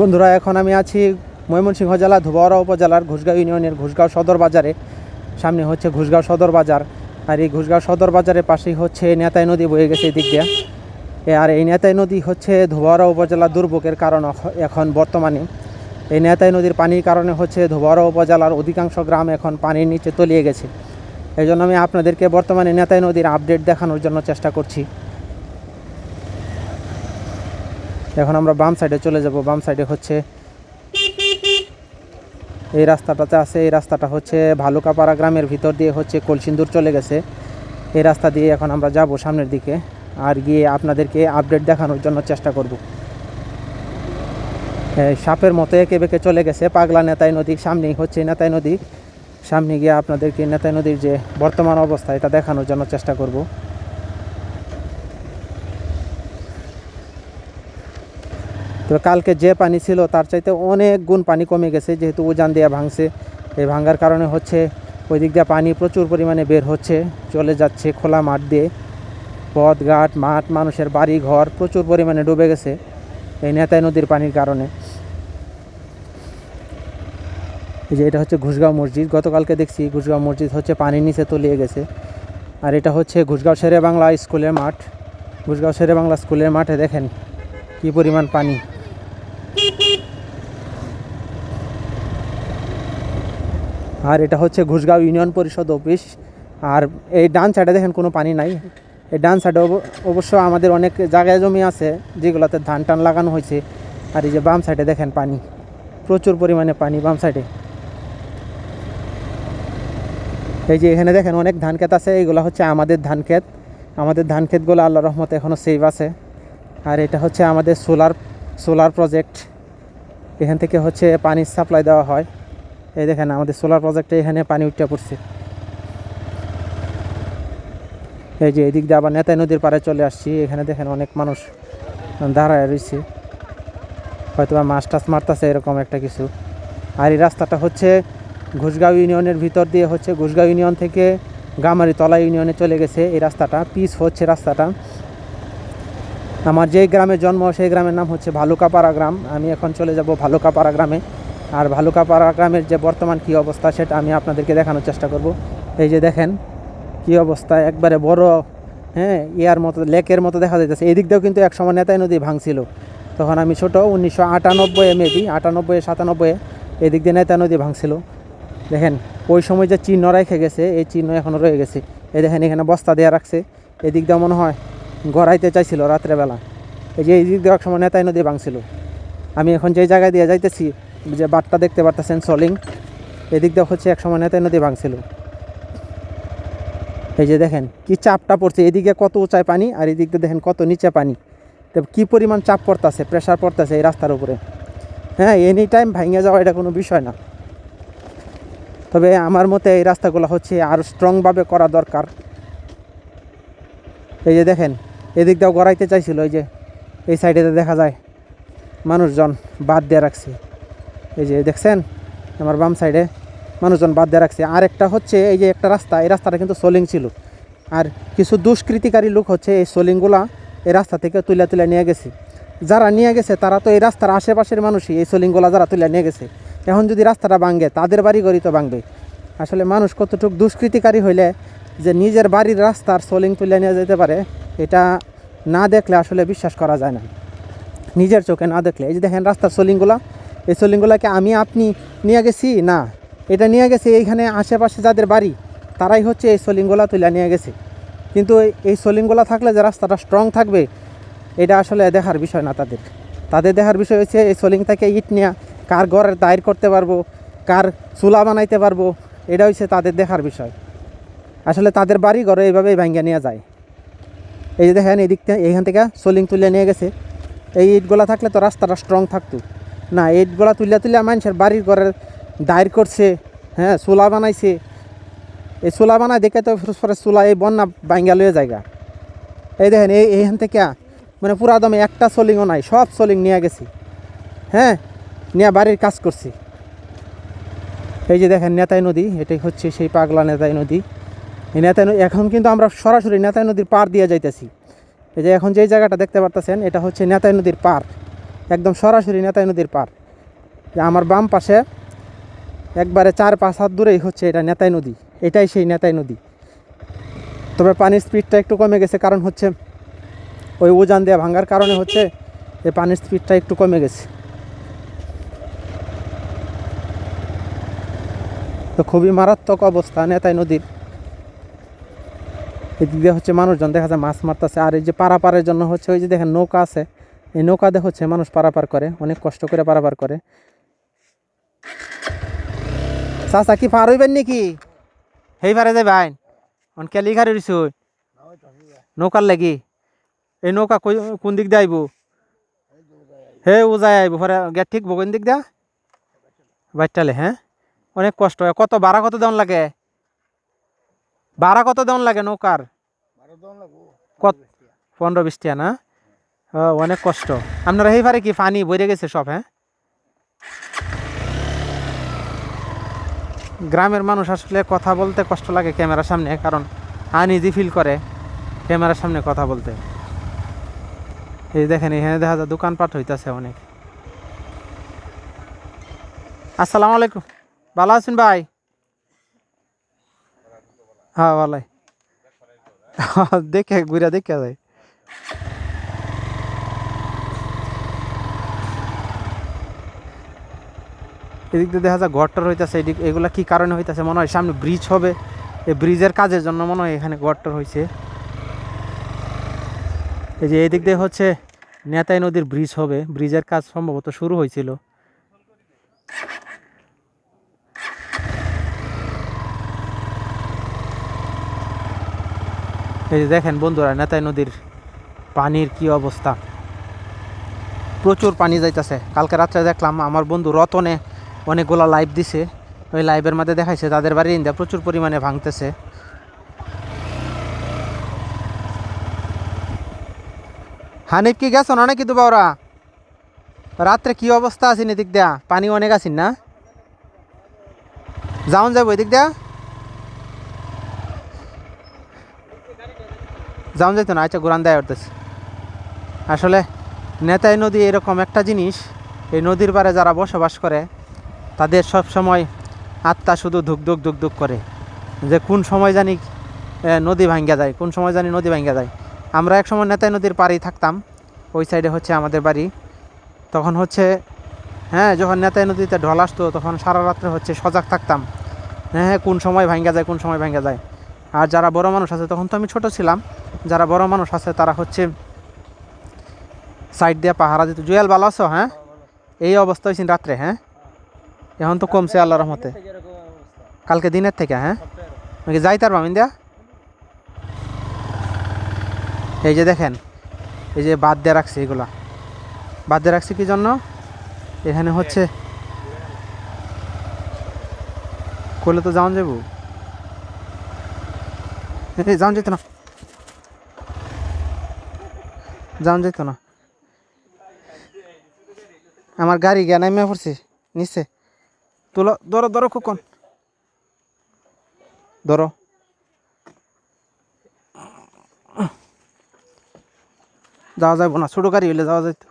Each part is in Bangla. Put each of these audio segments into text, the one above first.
বন্ধুরা, এখন আমি আছি ময়মনসিংহ জেলা ধুবাওড়া উপজেলার ঘুষগাঁও ইউনিয়নের ঘুষগাঁও সদর বাজারে। সামনে হচ্ছে ঘুষগাঁও সদর বাজার। আর এই ঘুষগাঁও সদর বাজারের পাশেই হচ্ছে নেতাই নদী বয়ে গেছে এই দিক দিয়ে আর এই নেতাই নদী হচ্ছে ধুবাওড়া উপজেলার দুর্ভোগের কারণ এখন বর্তমানে। এই নেতাই নদীর পানির কারণে হচ্ছে ধুবাওড়া উপজেলার অধিকাংশ গ্রাম এখন পানির নিচে তলিয়ে গেছে। এই জন্য আমি আপনাদেরকে বর্তমানে নেতাই নদীর আপডেট দেখানোর জন্য চেষ্টা করছি। এখন আমরা বাম সাইডে চলে যাব। বাম সাইডে হচ্ছে এই রাস্তাটাতে আছে। এই রাস্তাটা হচ্ছে ভালুকাপাড়া গ্রামের ভিতর দিয়ে হচ্ছে কলসিন্দুর চলে গেছে। এই রাস্তা দিয়ে এখন আমরা যাব সামনের দিকে আর গিয়ে আপনাদেরকে আপডেট দেখানোর জন্য চেষ্টা করব। সাপের মতো একে বেঁকে চলে গেছে। পাগলা নেতাই নদী সামনেই হচ্ছে নেতাই নদী। সামনে গিয়ে আপনাদেরকে নেতাই নদীর যে বর্তমান অবস্থা, এটা দেখানোর জন্য চেষ্টা করব। তো কালকে যে পানি ছিল তার চাইতে অনেক গুণ পানি কমে গেছে, যেহেতু উজান দেওয়া ভাঙছে। এই ভাঙার কারণে হচ্ছে ওই দিক দিয়ে পানি প্রচুর পরিমাণে বের হচ্ছে, চলে যাচ্ছে খোলা মাঠ দিয়ে। পথ, ঘাট, মাঠ, মানুষের বাড়ি, ঘর প্রচুর পরিমাণে ডুবে গেছে এই নেতাই নদীর পানির কারণে। এই যে এটা হচ্ছে ঘুষগাঁও মসজিদ। গতকালকে দেখছি ঘুষগাঁও মসজিদ হচ্ছে পানির নিচে তলিয়ে গেছে। আর এটা হচ্ছে ঘুষগাঁও শেরে বাংলা স্কুলের মাঠ। ঘুষগাঁও শেরে বাংলা স্কুলের মাঠে দেখেন কি পরিমাণ পানি। আর এটা হচ্ছে ঘুষগাঁও ইউনিয়ন পরিষদ অফিস। আর এই ডান সাইডে দেখেন কোনো পানি নাই। এই ডান সাইডে অব- অবশ্য আমাদের অনেক জায়গায় জমি আছে, যেগুলোতে ধান টান লাগানো হয়েছে। আর এই যে বাম সাইডে দেখেন পানি। প্রচুর পরিমাণে পানি বাম সাইডে এই যে এখানে দেখেন অনেক ধান ক্ষেত আছে, এইগুলো হচ্ছে আমাদের ধান ক্ষেত। আমাদের ধান ক্ষেতগুলো আল্লাহ রহমতে এখনও সেভ আছে। আর এটা হচ্ছে আমাদের সোলার সোলার প্রজেক্ট এখান থেকে হচ্ছে পানির সাপ্লাই দেওয়া হয়। এই দেখেন, আমাদের সোলার প্রজেক্টে এখানে পানি উঠতে পড়ছে। এই যে এদিক দিয়ে আবার নেতাই নদীর পাড়ে চলে আসছি। এখানে দেখেন অনেক মানুষ দাঁড়ায় রয়েছে। হয়তো বা মাছ টাছ মারতেছে এরকম একটা কিছু। আর এই রাস্তাটা হচ্ছে ঘুষগাঁও ইউনিয়নের ভিতর দিয়ে হচ্ছে ঘুষগাঁও ইউনিয়ন থেকে গামারি তলা ইউনিয়নে চলে গেছে। এই রাস্তাটা পিস হচ্ছে রাস্তাটা। আমার যেই গ্রামে জন্ম, সেই গ্রামের নাম হচ্ছে ভালুকাপাড়া গ্রাম। আমি এখন চলে যাব ভালুকাপাড়া গ্রামে। আর ভালুকাপাড়া গ্রামের যে বর্তমান কী অবস্থা সেটা আমি আপনাদেরকে দেখানোর চেষ্টা করব। এই যে দেখেন কী অবস্থা, একবারে বড় হ্যাঁ ইয়ার মতো, লেকের মতো দেখা যাইতেছে। এই দিক দিয়েও কিন্তু এক সময় নেতাই নদী ভাঙছিল। তখন আমি ছোটো, উনিশশো আটানব্বই মেবি আটানব্বই সাতানব্বই এই দিক দিয়ে নেতা নদী ভাঙছিল। দেখেন, ওই সময় যে চিহ্ন রেখে গেছে, এই চিহ্ন এখনও রয়ে গেছে। এই দেখেন, এখানে বস্তা দেওয়া রাখছে। এদিক দিয়ে মনে হয় গড়াইতে চাইছিল রাত্রেবেলা। এই যে এই দিক দিয়ে এক সময় নেতাই নদী ভাঙছিল। আমি এখন যে জায়গায় দিয়ে যাইতেছি যে বাটটা দেখতে পারতেছেন, সলিং। এদিক দিয়ে হচ্ছে এক সময় নেতাই নদী ভাঙছিল। এই যে দেখেন, কি চাপটা পড়ছে। এদিকে কত উঁচায় পানি আর এদিক দিয়ে দেখেন কত নিচে পানি। তো কী পরিমাণ চাপ পড়তেছে প্রেশার পড়তেছে এই রাস্তার উপরে। হ্যাঁ এনি টাইম ভাঙে যাওয়া এটা কোনো বিষয় না। তবে আমার মতে এই রাস্তাগুলো হচ্ছে আরও স্ট্রংভাবে করা দরকার। এই যে দেখেন, এদিক দিয়েও গড়াইতে চাইছিল, এই যে এই সাইডে দেখা যায়, মানুষজন বাদ দিয়ে রাখছে। এই যে দেখছেন, আমার বাম সাইডে মানুষজন বাদ দিয়ে রাখছে। আর একটা হচ্ছে এই যে একটা রাস্তা, এই রাস্তাটা কিন্তু সোলিং ছিল। আর কিছু দুষ্কৃতিকারী লোক হচ্ছে এই সোলিংগুলা এই রাস্তা থেকে তুলে তুলে নিয়ে গেছে। যারা নিয়ে গেছে, তারা তো এই রাস্তার আশেপাশের মানুষই, এই সোলিংগুলা যারা তুলে নিয়ে গেছে। এখন যদি রাস্তাটা ভাঙে, তাদের বাড়ি ঘরই তো ভাঙবে। আসলে মানুষ কতটুকু দুষ্কৃতিকারী হইলে যে নিজের বাড়ির রাস্তার সোলিং তুলে নিয়ে যেতে পারে, এটা না দেখলে আসলে বিশ্বাস করা যায় না। নিজের চোখে না দেখলে। এই যে দেখেন, রাস্তার সোলিংগুলা এই সোলিংগুলাকে আমি আপনি নিয়ে গেছি? না। এটা নিয়ে গেছে এইখানে আশেপাশে যাদের বাড়ি, তারাই হচ্ছে এই সোলিংগুলা তুলে নিয়ে গেছে। কিন্তু এই- সোলিংগুলা থাকলে যে রাস্তাটা স্ট্রং থাকবে, এটা আসলে দেখার বিষয় না তাদের। তাদের দেখার বিষয় হচ্ছে এই সোলিং থেকে ইট নেওয়া কার ঘরের দায়ের করতে পারব, কার চুলা বানাইতে পারব, এটা হচ্ছে তাদের দেখার বিষয়। আসলে তাদের বাড়ি ঘরে এইভাবেই ভাঙ্গা নেওয়া যায়। এই যে দেখেন, এদিক থেকে এইখান থেকে সোলিং তুলে নিয়ে গেছে। এই ইটগুলা থাকলে তো রাস্তাটা স্ট্রং থাকতো। না ইটগুলা তুলে তুলে মানুষের বাড়ির ঘরের দায়ের করছে হ্যাঁ চুলা বানাইছে। এই চুলা বানায় দেখে তো পরে চুলা, এই বন্যা বাঙ্গা লয়ে জায়গা এই দেখেন, এই এইখান থেকে মানে পুরা দমে একটা সোলিংও নাই, সব সোলিং নিয়ে গেছি। হ্যাঁ নিয়ে বাড়ির কাজ করছি। এই যে দেখেন, নেতাই নদী, এটাই হচ্ছে সেই পাগলা নেতাই নদী। এই নেতাই নদী, এখন কিন্তু আমরা সরাসরি নেতাই নদীর পার দিয়ে যাইতেছি। এই যে এখন যেই জায়গাটা দেখতে পারতেছেন, এটা হচ্ছে নেতাই নদীর পার একদম সরাসরি নেতাই নদীর পার। আমার বাম পাশে একবারে চার পাঁচ হাত দূরেই হচ্ছে এটা নেতাই নদী, এটাই সেই নেতাই নদী। তবে পানির স্পিডটা একটু কমে গেছে, কারণ হচ্ছে ওই উজান দেওয়া ভাঙার কারণে হচ্ছে এই পানির স্পিডটা একটু কমে গেছে। তো খুবই মারাত্মক অবস্থা নেতাই নদীর। এদিক দিয়ে হচ্ছে মানুষজন দেখা যায় মাছ মারতেছে, আর এই যে পারাপারের জন্য হচ্ছে ওই যে দেখেন নৌকা আছে এই নৌকা দিয়ে হচ্ছে মানুষ পারাপার করে অনেক কষ্ট করে পারাপার করে। চাচা কি পার হইবেন নাকি? হেই পারে যাই ভাই অন কেলি রইছ নৌকার লাগি। এই নৌকা কই কোন দিক দিয়ে আইব? হে উজাই আইব পরে গেট ঠিক কোন দিক দিয়া। বাইটালে হ্যাঁ? অনেক কষ্ট হয় কত ভাড়া কত দেওয়ান লাগে? ভাড়া কত দেওয়ান লাগে নৌকার? কত পনেরো বিশ টিয়া না? ও, অনেক কষ্ট। আপনারা এই পারে কি পানি বইরে গেছে সব হ্যাঁ? গ্রামের মানুষ আসলে কথা বলতে কষ্ট লাগে ক্যামেরার সামনে, কারণ আনইজি ফিল করে ক্যামেরার সামনে কথা বলতে। এই দেখেন, এখানে দেখা যায় দোকানপাট হইতেছে অনেক। আসসালামু আলাইকুম। ভালো আছেন ভাই? হ্যাঁ ভালোই। দেখে, ঘুরে দেখে যায় এদিক দিয়ে দেখা যায় ঘরটার হইতাছে, এদিক এগুলা কি কারণে হইতাছে? মনে হয় সামনে ব্রিজ হবে। এই ব্রিজের কাজের জন্য মনে হয় এখানে ঘরটার হয়েছে এই যে এদিক দিয়ে হচ্ছে নেতাই নদীর ব্রিজ হবে। ব্রিজের কাজ সম্ভবত শুরু হয়েছিল এই যে দেখেন বন্ধুরা, নেতাই নদীর পানির কি অবস্থা। প্রচুর পানি যাইতেছে। কালকে রাত্রে দেখলাম আমার বন্ধু রতনে অনেকগুলো লাইভ দিছে। ওই লাইভের মধ্যে দেখাইছে, তাদের বাড়ির ইন্দা প্রচুর পরিমাণে ভাঙতেছে। হানিফ কি গেছো না নাকি দুবাওরা রাত্রে কি অবস্থা আছেন এদিক দেয়া? পানি অনেক আছেন না? যাওন যাব এদিক দেয়া? যাওন যাইতো না? আচ্ছা ঘুরান দেয় উঠতেছে আসলে নেতাই নদী এরকম একটা জিনিস, এই নদীর পাড়ে যারা বসবাস করে তাদের সব সময় আত্মা শুধু ধুক ধুক ধুক ধুক করে। যে কোন সময় জানি নদী ভাঙ্গা যায়, কোন সময় জানি নদী ভাঙ্গা যায়। আমরা এক সময় নেতাই নদীর পাড়েই থাকতাম, ওই সাইডে হচ্ছে আমাদের বাড়ি। তখন হচ্ছে হ্যাঁ যখন নেতাই নদীতে ঢল আসতো, তখন সারা রাত্রে হচ্ছে সজাগ থাকতাম। হ্যাঁ হ্যাঁ কোন সময় ভাঙ্গা যায়, কোন সময় ভাঙ্গা যায়। আর যারা বড় মানুষ আছে, তখন তো আমি ছোট ছিলাম, যারা বড় মানুষ আছে, তারা হচ্ছে সাইড দিয়ে পাহারা দিত। জুয়েল ভালো আছো হ্যাঁ? এই অবস্থা হয়েছিল রাত্রে হ্যাঁ? এখন তো কমছে আল্লাহ রহমতে। কালকে দিনের থেকে হ্যাঁ? নাকি যাই তার বামিন দিয়া এই যে দেখেন, এই যে বাদ দিয়ে রাখছে এগুলা। বাদ দিয়ে রাখছে কি জন্য? এখানে হচ্ছে, করলে তো যাওয়ান যাব এই যাওয়ান যেত না। যাওয়ান যেত না। আমার গাড়ি গিয়া নামিয়া পড়ছে, নিচে। তুলো, ধরো ধরো খুকন। ধরো। যাওয়া যাব না, ছোটো গাড়ি হইলে যাওয়া যাইতো।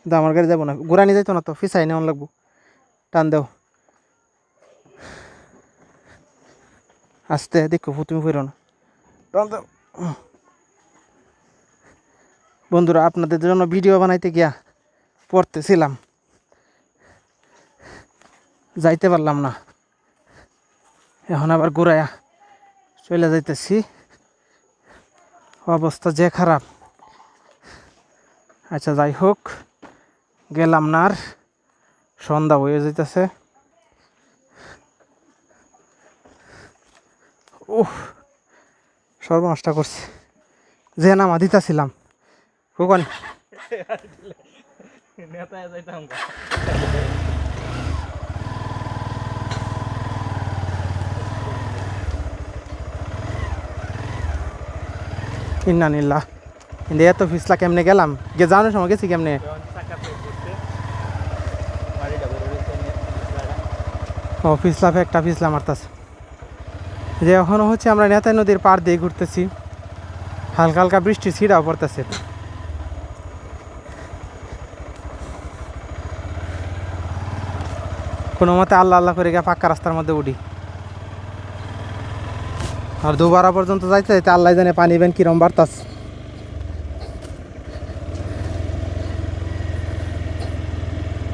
কিন্তু আমার গাড়ি যাব না। ঘোরানি যাইতো না তো, ফিসাই নেওয়ান লাগবো। টান দেও। আস্তে, দেখো তুমি ফিরো না। টান দাও। বন্ধুরা, আপনাদের জন্য ভিডিও বানাইতে গিয়া পড়তেছিলাম। যাইতে পারলাম না। এখন আবার ঘুরাইয়া চলে যাইতেছি। অবস্থা যে খারাপ। আচ্ছা যাই হোক, গেলাম না আর। সন্ধ্যা হয়ে যাইতেছে। উহ সর্বনষ্ট করছে। যে নামা দিতেছিলাম। কখন ইন্না ইন্নানিল্লাহ কিন্তু এত ফিসলা কেমনে গেলাম? গে জানো সময় গেছি কেমনে? ও, ফিসলা একটা ফিসলা মারতাছে। যে এখনও হচ্ছে আমরা নেতাই নদীর পার দিয়ে ঘুরতেছি। হালকা হালকা বৃষ্টি ছিটাও পড়তেছে। কোনো মতে আল্লাহ আল্লাহ করে গিয়ে পাক্কা রাস্তার মধ্যে উঠি। আর দুবারা পর্যন্ত যাইতে যাইতে আল্লাহ জানে পানি বেন কিরম বাড়তাস